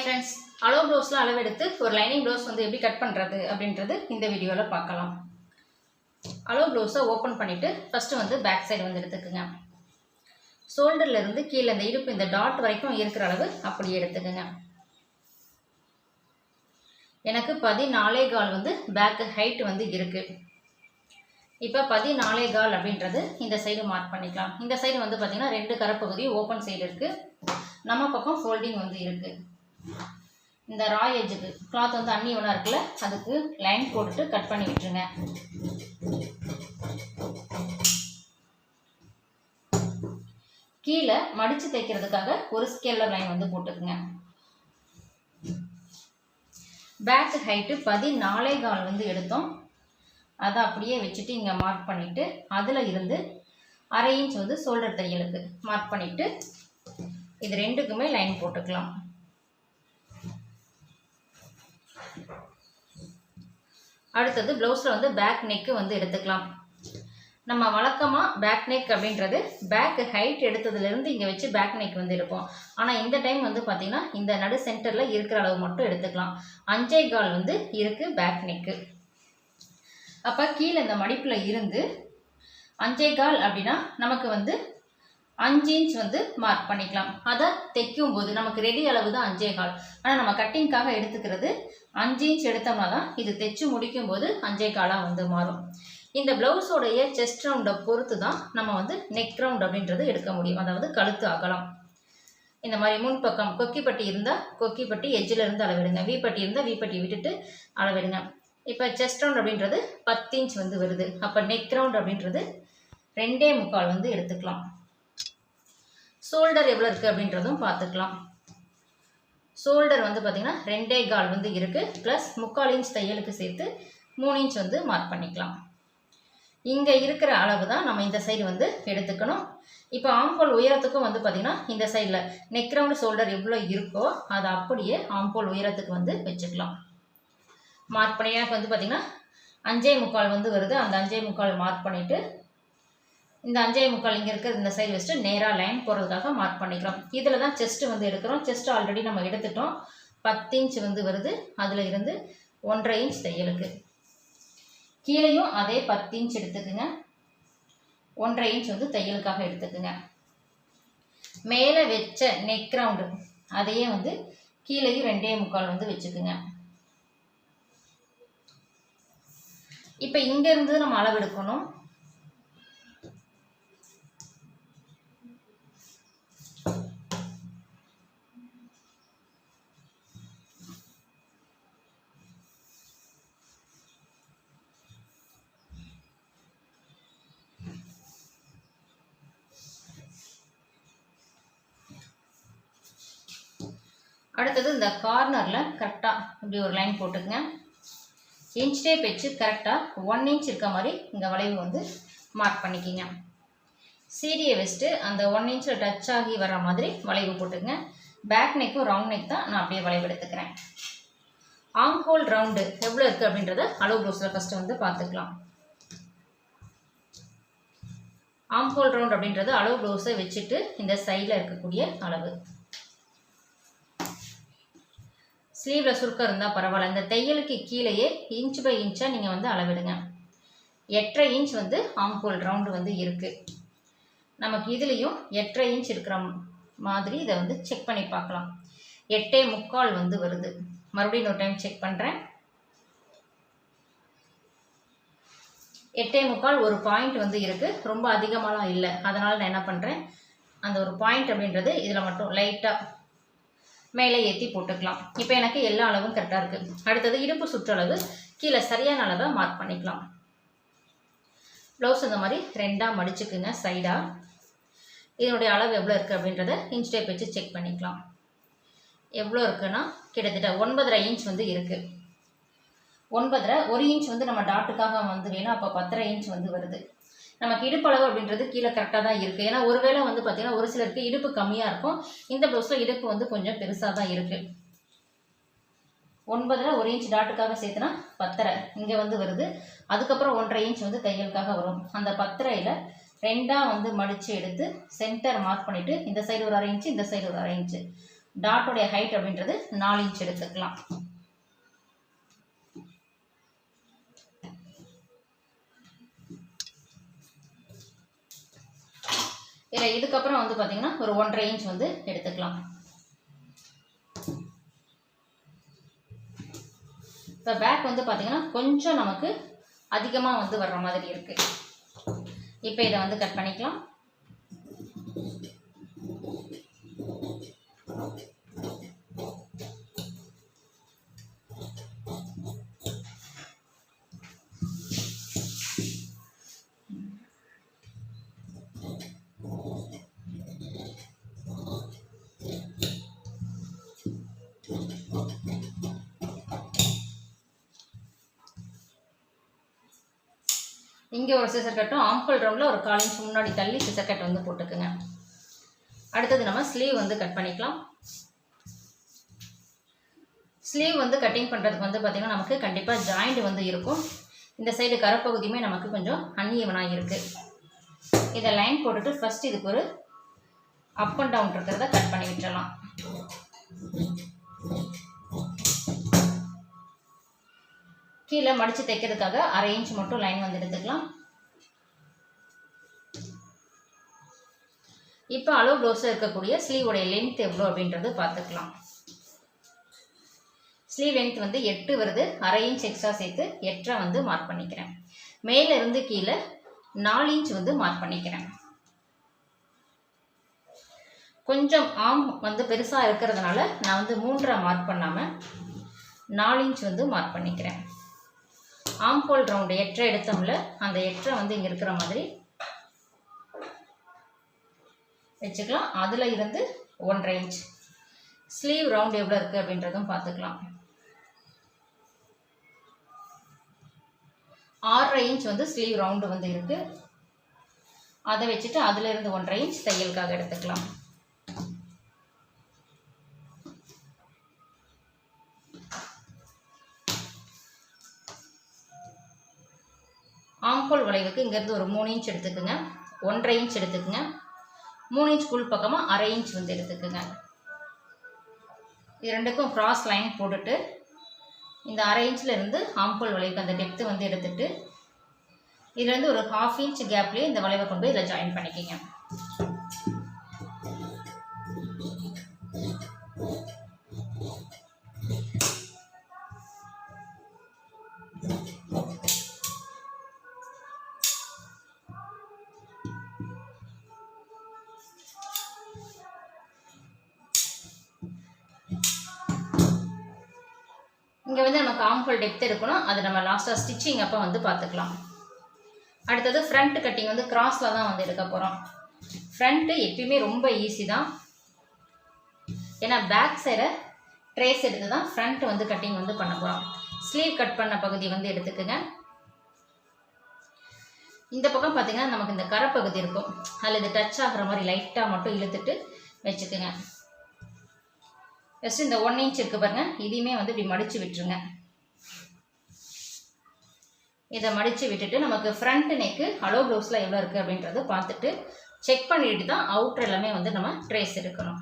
Hi friends அளவு ப்ளவுஸில் அளவெடுத்து ஒரு லைனிங் ப்ளவுஸ் வந்து எப்படி கட் பண்ணுறது அப்படின்றது இந்த வீடியோவில் பார்க்கலாம். அளவு ப்ளவுஸை ஓப்பன் பண்ணிவிட்டு ஃபஸ்ட்டு வந்து பேக் சைடு வந்து எடுத்துக்கோங்க. ஷோல்டர்லேருந்து கீழே இந்த இடுப்பு இந்த டாட் வரைக்கும் இருக்கிற அளவு அப்படியே எடுத்துக்கோங்க. எனக்கு பதினாலே கால் வந்து பேக்கு ஹைட் வந்து இருக்குது இப்போ பதினாலே கால் அப்படின்றது இந்த சைடு மார்க் பண்ணிக்கலாம். இந்த சைடு வந்து பார்த்திங்கன்னா ரெண்டு கரப்பகுதி ஓப்பன் சைடு இருக்குது நம்ம பக்கம் ஃபோல்டிங் வந்து இருக்குது இந்த ராய் எஜ்ஜுக்கு கிளாத் வந்து அண்ணி ஒன்றா இருக்குல்ல? அதுக்கு லைன் போட்டுட்டு கட் பண்ணி விட்டுருங்க. கீழே மடித்து தைக்கிறதுக்காக ஒரு ஸ்கேலில் லைன் வந்து போட்டுக்குங்க. பேக் ஹைட்டு பதினாலே கால் வந்து எடுத்தோம். அதை அப்படியே வச்சுட்டு இங்கே மார்க் பண்ணிவிட்டு அதில் இருந்து அரை இன்ச் வந்து சோல்டர் தையலுக்கு மார்க் பண்ணிவிட்டு இது ரெண்டுக்குமே லைன் போட்டுக்கலாம். அடுத்தது ப்ளவுஸில் வந்து பேக் நெக்கு வந்து எடுத்துக்கலாம். நம்ம வழக்கமாக பேக் நெக் அப்படின்றது பேக் ஹைட் எடுத்ததுலேருந்து இங்கே வச்சு பேக் நெக் வந்து எடுப்போம். ஆனால் இந்த டைம் வந்து பார்த்திங்கன்னா இந்த நடு சென்டரில் இருக்கிற அளவு மட்டும் எடுத்துக்கலாம். அஞ்சே கால் வந்து இருக்குது பேக் நெக்கு அப்போ கீழே இந்த மடிப்பில் இருந்து அஞ்சே கால் அப்படின்னா நமக்கு வந்து அஞ்சு இன்ச் வந்து மார்க் பண்ணிக்கலாம். அதை தைக்கும் போது நமக்கு ரெடி அளவு தான் அஞ்சே கால். ஆனால் நம்ம கட்டிங்க்காக எடுத்துக்கிறது அஞ்சு இன்ச் எடுத்தோம்னா தான் இது தைச்சு முடிக்கும் போது அஞ்சே காலாக வந்து மாறும். இந்த ப்ளவுஸோடைய செஸ்ட் ரவுண்டை பொறுத்து தான் நம்ம வந்து நெக் ரவுண்ட் அப்படின்றது எடுக்க முடியும். அதாவது கழுத்து அகலம். இந்த மாதிரி முன்பக்கம் கொக்கிப்பட்டி இருந்தால் கொக்கிப்பட்டி எஜ்ஜில் இருந்து அளவிடுங்க. வீப்பட்டி இருந்தால் வீப்பட்டி விட்டுட்டு அளவிடுங்க. இப்போ செஸ்ட் ரவுண்ட் அப்படின்றது பத்து இன்ச் வந்து வருது. அப்போ நெக் ரவுண்ட் அப்படின்றது ரெண்டே முக்கால் வந்து எடுத்துக்கலாம். ஷோல்டர் எவ்வளோ இருக்குது அப்படின்றதும் பார்த்துக்கலாம். ஷோல்டர் வந்து பார்த்திங்கன்னா ரெண்டே கால் வந்து இருக்குது ப்ளஸ் முக்கால் இன்ச் தையலுக்கு சேர்த்து மூணு இன்ச் வந்து மார்க் பண்ணிக்கலாம். இங்கே இருக்கிற அளவு தான் நம்ம இந்த சைடு வந்து எடுத்துக்கணும். இப்போ ஆம்போல் உயரத்துக்கும் வந்து பார்த்திங்கன்னா இந்த சைடில் நெக் ரவுண்ட் ஷோல்டர் எவ்வளோ இருக்கோ அதை அப்படியே ஆம்போல் உயரத்துக்கு வந்து வச்சுக்கலாம். மார்க் பண்ணி எனக்கு வந்து பார்த்திங்கன்னா அஞ்சே முக்கால் வந்து வருது. அந்த அஞ்சே முக்கால் மார்க் பண்ணிவிட்டு இந்த அஞ்சே முக்கால் இங்கே இருக்கிற இந்த சைடு வச்சுட்டு நேராக லைன் போகிறதுக்காக மார்க் பண்ணிக்கிறோம். இதில் தான் செஸ்ட்டு வந்து எடுக்கிறோம். செஸ்ட்டு ஆல்ரெடி நம்ம எடுத்துட்டோம். பத்து இன்ச் வந்து வருது. அதில் இருந்து ஒன்றரை இன்ச் தையலுக்கு. கீழேயும் அதே பத்து இன்ச் எடுத்துக்குங்க. ஒன்றரை இன்ச் வந்து தையலுக்காக எடுத்துக்குங்க. மேலே வச்ச நெக் ரவுண்டு அதையே வந்து கீழேயும் ரெண்டே முக்கால் வந்து வச்சுக்குங்க. இப்போ இங்கேருந்து நம்ம அளவெடுக்கணும் அடுத்தது இந்த கார்னரில் கரெக்டாக இப்படி ஒரு லைன் போட்டுக்குங்க. இன்ச் டேப் வச்சு கரெக்டாக ஒன் இன்ச் இருக்க மாதிரி இந்த வளைவு வந்து மார்க் பண்ணிக்கிங்க. சீடியை வச்சுட்டு அந்த ஒன் இன்ச்சில் டச் ஆகி வர மாதிரி வளைவு போட்டுங்க பேக் நெக்கும் ரவுண்ட் நெக் தான் நான் அப்படியே வளைவு எடுத்துக்கிறேன். ஆம் ஹோல் ரவுண்டு எவ்வளோ இருக்குது அப்படின்றத அளவு ப்ளவுஸில் ஃபஸ்ட்டு வந்து பார்த்துக்கலாம். ஆம் ஹோல் ரவுண்ட் அப்படின்றது அளவு ப்ளவுஸை வச்சுட்டு இந்த சைடில் இருக்கக்கூடிய அளவு. ஸ்லீவில் சுருக்கம் இருந்தால் பரவாயில்ல. இந்த தையலுக்கு கீழேயே இன்ச் பை இன்ச்சாக நீங்கள் வந்து அளவிடுங்க. எட்டரை இன்ச் வந்து ஆம்போல் ரவுண்டு வந்து இருக்குது நமக்கு இதுலேயும் எட்டரை இன்ச் இருக்கிற மாதிரி இதை வந்து செக் பண்ணி பார்க்கலாம். எட்டே முக்கால் வந்து வருது. மறுபடியும் ஒரு டைம் செக் பண்ணுறேன் எட்டே முக்கால் ஒரு பாயிண்ட் வந்து இருக்குது ரொம்ப அதிகமாலாம் இல்லை. அதனால் நான் என்ன பண்ணுறேன் அந்த ஒரு பாயிண்ட் அப்படின்றது இதில் மட்டும் லைட்டாக மேலே ஏற்றி போட்டுக்கலாம். இப்போ எனக்கு எல்லா அளவும் கரெக்டாக இருக்குது அடுத்தது இடுப்பு சுற்றளவு கீழே சரியான அளவை மார்க் பண்ணிக்கலாம். ப்ளவுஸ் இந்த மாதிரி ரெண்டாக மடிச்சுக்குங்க சைடாக இதனுடைய அளவு எவ்வளோ இருக்குது அப்படின்றத இன்ச் டேப் வச்சு செக் பண்ணிக்கலாம். எவ்வளோ இருக்குன்னா கிட்டத்தட்ட ஒன்பதரை இன்ச் வந்து இருக்குது ஒன்பதரை ஒரு இன்ச் வந்து நம்ம டாட்டுக்காக வந்து வேணும் அப்போ பத்தரை இன்ச் வந்து வருது. நமக்கு இடுப்பளவு அப்படின்றது கீழே கரெக்டாக தான் இருக்குது ஏன்னா ஒருவேளை வந்து பார்த்திங்கன்னா ஒரு சிலருக்கு இடுப்பு கம்மியாக இருக்கும். இந்த ப்ளவுஸில் இடுப்பு வந்து கொஞ்சம் பெருசாக தான் இருக்குது ஒன்பதில் ஒரு இன்ச் டாட்டுக்காக சேர்த்துனா பத்தரை. இங்கே வந்து வருது. அதுக்கப்புறம் ஒன்றரை இன்ச் வந்து தையலுக்காக வரும். அந்த பத்தரையில் ரெண்டாக வந்து மடித்து எடுத்து சென்டர் மார்க் பண்ணிவிட்டு இந்த சைடு ஒரு அரை இன்ச்சு இந்த சைடு ஒரு அரை இன்ச்சு டாட்டோடைய ஹைட் அப்படின்றது நாலு இன்ச் எடுத்துக்கலாம். இதில் இதுக்கப்புறம் வந்து பார்த்தீங்கன்னா ஒரு ஒன்றரை இன்ச் வந்து எடுத்துக்கலாம். இப்போ பேக் வந்து பார்த்தீங்கன்னா கொஞ்சம் நமக்கு அதிகமாக வந்து வர்ற மாதிரி இருக்குது இப்போ இதை வந்து கட் பண்ணிக்கலாம். இங்கே ஒரு சிசர் கட்டும் ஆம்பிள் ரவுண்டில் ஒரு கால் இன்ச் முன்னாடி தள்ளி சிசர் கட் வந்து போட்டுக்குங்க. அடுத்தது நம்ம ஸ்லீவ் வந்து கட் பண்ணிக்கலாம். ஸ்லீவ் வந்து கட்டிங் பண்ணுறதுக்கு வந்து பார்த்திங்கன்னா நமக்கு கண்டிப்பாக ஜாயிண்ட் வந்து இருக்கும். இந்த சைடு கரப்பகுதியுமே நமக்கு கொஞ்சம் அன்ஈவனாக இருக்குது இதை லைன் போட்டுட்டு ஃபஸ்ட் இதுக்கு ஒரு அப் அண்ட் டவுன் இருக்கிறத கட் பண்ணி விட்டுறலாம். கீழே மடித்து தைக்கிறதுக்காக அரை இன்ச் மட்டும் லைன் வந்து எடுத்துக்கலாம். இப்போ அளவு ப்ளவுஸில் இருக்கக்கூடிய ஸ்லீவோடைய லென்த் எவ்வளோ அப்படின்றது பார்த்துக்கலாம். ஸ்லீவ் லென்த் வந்து எட்டு வருது. அரை இன்ச் எக்ஸ்ட்ரா சேர்த்து எட்டரை வந்து மார்க் பண்ணிக்கிறேன். மேலே இருந்து கீழே நாலு இன்ச் வந்து மார்க் பண்ணிக்கிறேன். கொஞ்சம் ஆம் வந்து பெருசாக இருக்கிறதுனால நான் வந்து மூன்றரை மார்க் பண்ணாமல் நாலு இன்ச் வந்து மார்க் பண்ணிக்கிறேன். ஆம்போல் ரவுண்டு எட்டரை எடுத்தோம்ல அந்த எட்டரை வந்து இங்கே இருக்கிற மாதிரி வச்சுக்கலாம். அதில் இருந்து ஒன்றரை இன்ச் ஸ்லீவ் ரவுண்டு எவ்வளோ இருக்குது அப்படின்றதும் பார்த்துக்கலாம். ஆறரை இன்ச் வந்து ஸ்லீவ் ரவுண்டு வந்து இருக்குது அதை வச்சுட்டு அதிலிருந்து ஒன்றரை இன்ச் தையலுக்காக எடுத்துக்கலாம். ஆம்போல் வளைவுக்கு இங்கேருந்து ஒரு மூணு இன்ச் எடுத்துக்குங்க. ஒன்றரை இன்ச் எடுத்துக்குங்க. மூணு இன்ச் உள் பக்கமாக அரை இன்ச் வந்து எடுத்துக்குங்க. இது ரெண்டுக்கும் கிராஸ் லைன் போட்டுட்டு இந்த அரை இன்ச்சில் இருந்து ஆம்போல் வளைவுக்கு அந்த டெப்த்து வந்து எடுத்துகிட்டு இதுலேருந்து ஒரு ஹாஃப் இன்ச் கேப்லேயே இந்த வளைவை கொண்டு போய் இதில் ஜாயின் பண்ணிக்கிங்க. இங்கே வந்து நமக்கு ஆம்ஹோல் டெப்த் இருக்கணும். அது நம்ம லாஸ்ட்டாக ஸ்டிச்சிங் அப்போ வந்து பார்த்துக்கலாம். அடுத்தது ஃப்ரண்ட் கட்டிங் வந்து கிராஸில் தான் வந்து எடுக்க போகிறோம் ஃப்ரண்ட்டு எப்பயுமே ரொம்ப ஈஸி தான். ஏன்னா பேக் சைடை ட்ரேஸ் எடுத்து தான் ஃப்ரண்ட் வந்து கட்டிங் வந்து பண்ண போகிறோம் ஸ்லீவ் கட் பண்ண பகுதி வந்து எடுத்துக்கோங்க. இந்த பக்கம் பார்த்திங்கன்னா நமக்கு இந்த கரைப்பகுதி இருக்கும். அதில் இது டச் ஆகிற மாதிரி லைட்டாக மட்டும் இழுத்துட்டு வச்சுக்கோங்க. ஜஸ்ட் இந்த ஒன் இன்ச் இருக்குது பாருங்கள் இதையுமே வந்து இப்படி மடித்து விட்டுருங்க. இதை மடித்து விட்டுட்டு நமக்கு ஃப்ரண்ட் நெக்கு ஹலோ ப்ளவுஸில் எவ்வளோ இருக்குது அப்படின்றத பார்த்துட்டு செக் பண்ணிட்டு தான் அவுட்ரு எல்லாமே வந்து நம்ம ட்ரேஸ் எடுக்கணும்.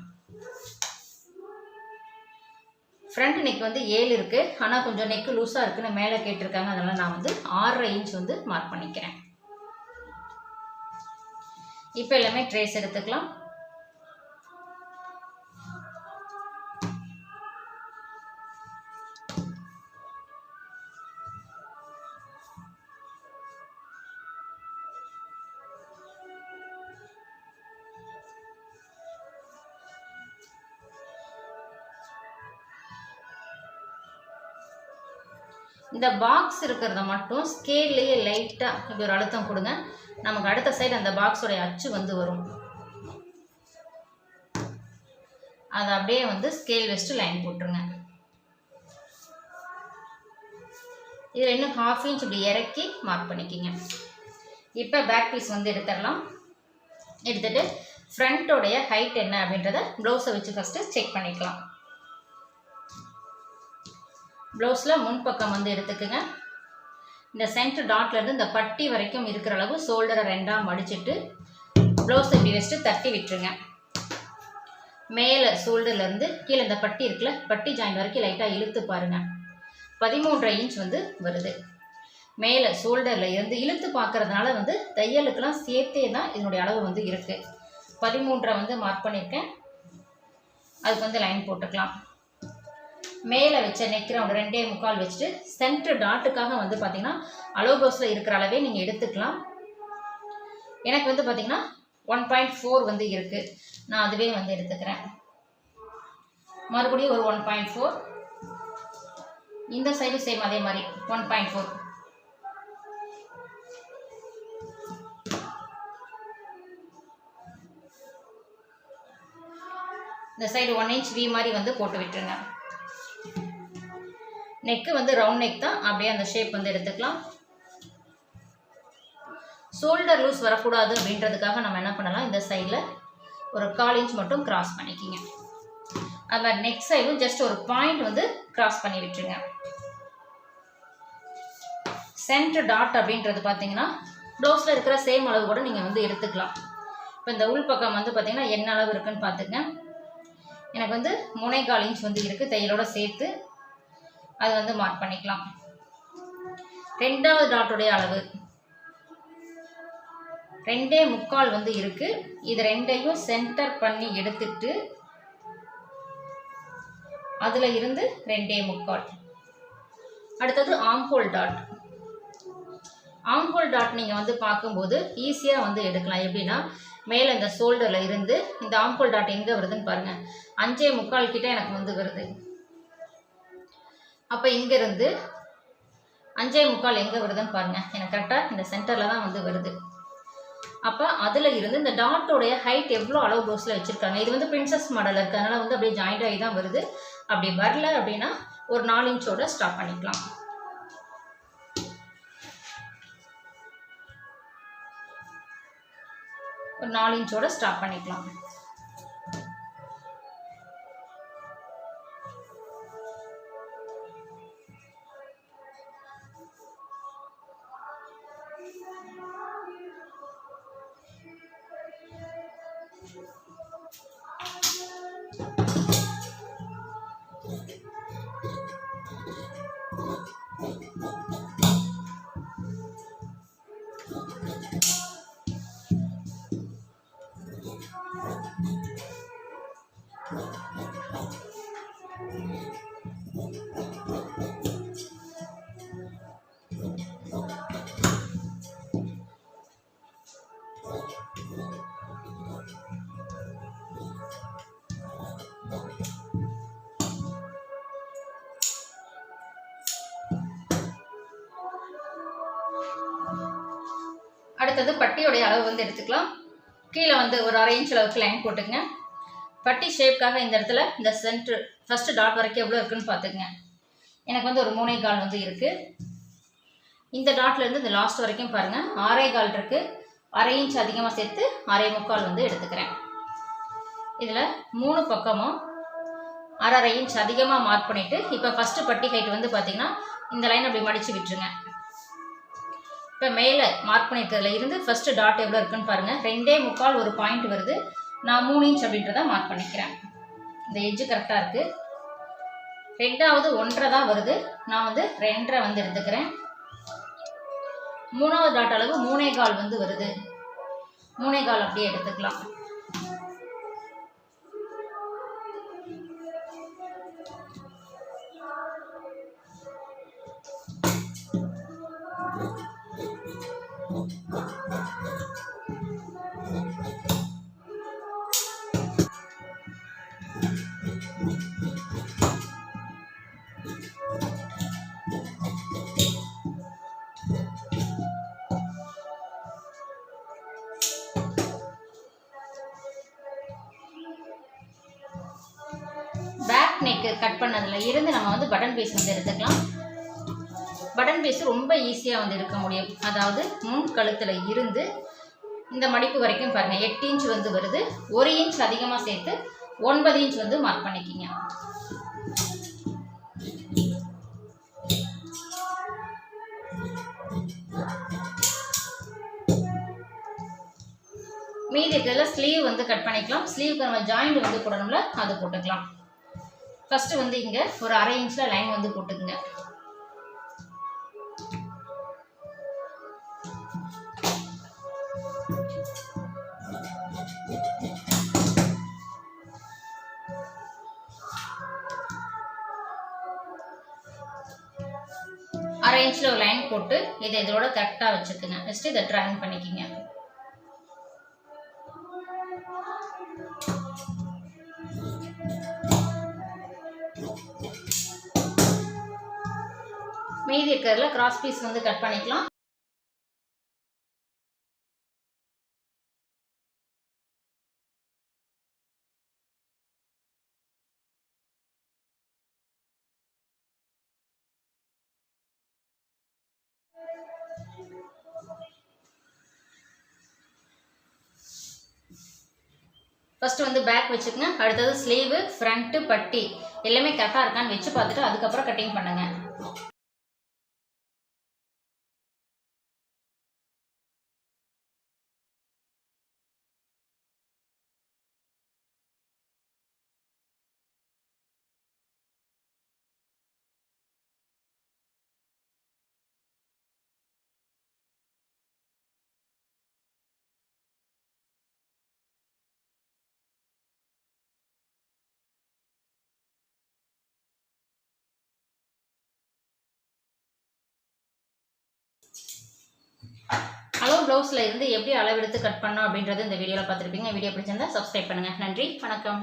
ஃப்ரண்ட் நெக் வந்து ஏழு இருக்குது ஆனால் கொஞ்சம் நெக்கு லூஸாக இருக்குன்னு மேலே கேட்டிருக்காங்க. அதனால் நான் வந்து ஆறரை இன்ச் வந்து மார்க் பண்ணிக்கிறேன். இப்போ எல்லாமே ட்ரேஸ் எடுத்துக்கலாம். இந்த பாக்ஸ் இருக்கிறத மட்டும் ஸ்கேல்லையே லைட்டாக இப்படி ஒரு அழுத்தம் கொடுங்க. நமக்கு அடுத்த சைடு அந்த பாக்ஸோடைய அச்சு வந்து வரும். அதை அப்படியே வந்து ஸ்கேல் வச்சுட்டு லைன் போட்டுருங்க. இதில் இன்னும் ஹாஃப் இன்ச் இப்படி இறக்கி மார்க் பண்ணிக்கிங்க. இப்போ பேக் பீஸ் வந்து எடுத்துடலாம். எடுத்துட்டு ஃப்ரண்ட்டோடைய ஹைட் என்ன அப்படின்றத ப்ளவுஸை வச்சு ஃபஸ்ட்டு செக் பண்ணிக்கலாம். ப்ளவுஸில் முன்பக்கம் வந்து எடுத்துக்கோங்க. இந்த சென்டர் டாட்லேருந்து இந்த பட்டி வரைக்கும் இருக்கிற அளவு ஷோல்டரை ரெண்டாக மடிச்சுட்டு ப்ளவுஸ் இப்படி வச்சுட்டு தட்டி விட்டுருங்க. மேலே ஷோல்டர்லேருந்து கீழே இந்த பட்டி இருக்குல்ல பட்டி ஜாயின் வரைக்கும் லைட்டாக இழுத்து பாருங்கள் பதிமூன்றரை இன்ச் வந்து வருது. மேலே ஷோல்டரில் இருந்து இழுத்து பார்க்கறதுனால வந்து தையலுக்கெல்லாம் சேர்த்தே தான் இதனுடைய அளவு வந்து இருக்குது பதிமூன்றரை வந்து மார்க் பண்ணியிருக்கேன். அதுக்கு வந்து லைன் போட்டுக்கலாம். மேலே வச்ச நெக் ரவுண்ட் ரெண்டே முக்கால் வச்சுட்டு சென்ட்ரு டாட்டுக்காக வந்து பார்த்தீங்கன்னா அலோபோஸில் இருக்கிற அளவே நீங்கள் எடுத்துக்கலாம். எனக்கு வந்து பார்த்தீங்கன்னா ஒன் பாயிண்ட் ஃபோர் வந்து இருக்குது நான் அதுவே வந்து எடுத்துக்கிறேன். மறுபடியும் ஒரு ஒன் பாயிண்ட் ஃபோர் இந்த சைடு சேம் அதே மாதிரி ஒன் பாயிண்ட் ஃபோர் இந்த சைடு ஒன் இன்ச் வி மாதிரி வந்து போட்டு விட்டுருங்க. நெக்கு வந்து ரவுண்ட் நெக் தான். அப்படியே அந்த ஷேப் வந்து எடுத்துக்கலாம். ஷோல்டர் லூஸ் வரக்கூடாது அப்படின்றதுக்காக நம்ம என்ன பண்ணலாம்? இந்த சைடில் ஒரு கால் இன்ச் மட்டும் கிராஸ் பண்ணிக்கிங்க. அது மாதிரி நெக் சைடும் ஜஸ்ட் ஒரு பாயிண்ட் வந்து கிராஸ் பண்ணி விட்டுருங்க. சென்டர் டாட் அப்படின்றது பார்த்தீங்கன்னா ப்ளவுஸில் இருக்கிற சேம் அளவு கூட நீங்கள் வந்து எடுத்துக்கலாம். இப்போ இந்த உள் பக்கம் வந்து பார்த்தீங்கன்னா என்ன அளவு இருக்குன்னு பார்த்துங்க எனக்கு வந்து முனைக்கால் இன்ச் வந்து இருக்குது தையலோட சேர்த்து அது வந்து மார்க் பண்ணிக்கலாம். ரெண்டாவது டாட்டுடைய அளவு. ரெண்டே முக்கால் வந்து இருக்கு. இது ரெண்டையும் சென்டர் பண்ணி எடுத்துட்டு அதுல இருந்து ரெண்டே முக்கால். அடுத்தது ஆம்ஹோல் டாட் ஆம்ஹோல் டாட் நீங்கள் வந்து பார்க்கும்போது ஈஸியாக வந்து எடுக்கலாம். எப்படின்னா மேலே இந்த ஷோல்டரில் இருந்து இந்த ஆம்ஹோல் டாட் எங்கே வருதுன்னு பாருங்கள் அஞ்சே முக்கால் கிட்ட எனக்கு வந்து வருது. அப்போ இங்கேருந்து அஞ்சே முக்கால் எங்கே வருதுன்னு பாருங்கள் எனக்கு கரெக்டாக இந்த சென்டரில் தான் வந்து வருது. அப்போ அதில் இருந்து இந்த டாட்டோடைய ஹைட் எவ்வளோ அளவு ப்ளவுஸில் வச்சுருக்காங்க? இது வந்து பிரின்சஸ் மாடல் இருக்கிறதுனால வந்து அப்படியே ஜாயிண்ட் ஆகி தான் வருது. அப்படி வரல அப்படின்னா ஒரு நாலு இன்ச்சோட ஸ்டாப் பண்ணிக்கலாம். ஒரு நாலு இன்ச்சோட ஸ்டாப் பண்ணிக்கலாம். அடுத்தது பட்டியோடைய அளவு வந்து எடுத்துக்கலாம். கீழே வந்து ஒரு அரை இன்ச் அளவுக்கு லைன் போட்டுக்கோங்க. பட்டி ஷேப்க்காக இந்த இடத்துல இந்த சென்ட்ரு ஃபஸ்ட்டு டாட் வரைக்கும் எவ்வளோ இருக்குன்னு பார்த்துக்குங்க. எனக்கு வந்து ஒரு மூணே கால் வந்து இருக்குது இந்த டாட்லேருந்து இந்த லாஸ்ட் வரைக்கும் பாருங்கள் ஆறே கால் இருக்குது அரை இன்ச் அதிகமாக சேர்த்து அரை முக்கால் வந்து எடுத்துக்கிறேன். இதில் மூணு பக்கமும் அரை அரை இன்ச் அதிகமாக மார்க் பண்ணிவிட்டு இப்போ ஃபஸ்ட்டு பட்டி ஹைட் வந்து பார்த்திங்கன்னா இந்த லைன் அப்படி மடித்து விட்டுருங்க. இப்போ மேலே மார்க் பண்ணியிருக்கிறதுல இருந்து ஃபஸ்ட்டு டாட் எவ்வளோ இருக்குன்னு பாருங்கள் ரெண்டே முக்கால் ஒரு பாயிண்ட் வருது. நான் மூணு இன்ச் அப்படின்றத மார்க் பண்ணிக்கிறேன். இந்த எஜ்ஜு கரெக்டாக இருக்குது ரெண்டாவது ஒன்றரை தான் வருது. நான் வந்து ரெண்டரை வந்து எடுத்துக்கிறேன். மூணாவது டாட் அளவு மூணே கால் வந்து வருது. மூணே கால் அப்படியே எடுத்துக்கலாம். இருந்து நம்ம வந்து பட்டன் பீஸ் வந்து எடுத்துக்கலாம். பட்டன் பீஸ் ரொம்ப ஈஸியாக வந்து எடுக்க முடியும். அதாவது முன் கழுத்தில் இருந்து இந்த மடிப்பு வரைக்கும் பாருங்கள் எட்டு இன்ச் வந்து வருது. ஒரு இன்ச் அதிகமாக சேர்த்து ஒன்பது இன்ச் வந்து மார்க் பண்ணிக்கிங்க. மீதி மீதி இருக்கிறதுல ஸ்லீவ் வந்து கட் பண்ணிக்கலாம். ஸ்லீவுக்கு நம்ம ஜாயிண்ட் வந்து போடணும்ல அது போட்டுக்கலாம். ஃபஸ்ட்டு வந்து இங்கே ஒரு அரை இன்ச்சில் லைன் வந்து போட்டுக்குங்க. அரை இன்ச்சில் ஒரு லைன் போட்டு இதை இதோட கரெக்டாக வச்சுக்குங்க. ஃபஸ்ட்டு இதை ட்ராயிங் பண்ணிக்கிங்க. இருக்கிறதுல கிராஸ் பீஸ் வந்து கட் பண்ணிக்கலாம். ஃபர்ஸ்ட் வந்து பேக் வச்சுக்கோங்க. அடுத்தது ஸ்லீவு ஃப்ரண்ட்டு பட்டி. எல்லாமே கரெக்டாக இருக்கான்னு வச்சு பார்த்துட்டு அதுக்கப்புறம் கட்டிங் பண்ணுங்க. அளவு ப்ளவுஸில் இருந்து எப்படி அளவெடுத்து கட் பண்ணோம் அப்படின்றது இந்த வீடியோவில் பார்த்துருப்பீங்க. வீடியோ பிடிச்சிருந்தா சப்ஸ்கிரைப் பண்ணுங்கள் நன்றி. வணக்கம்.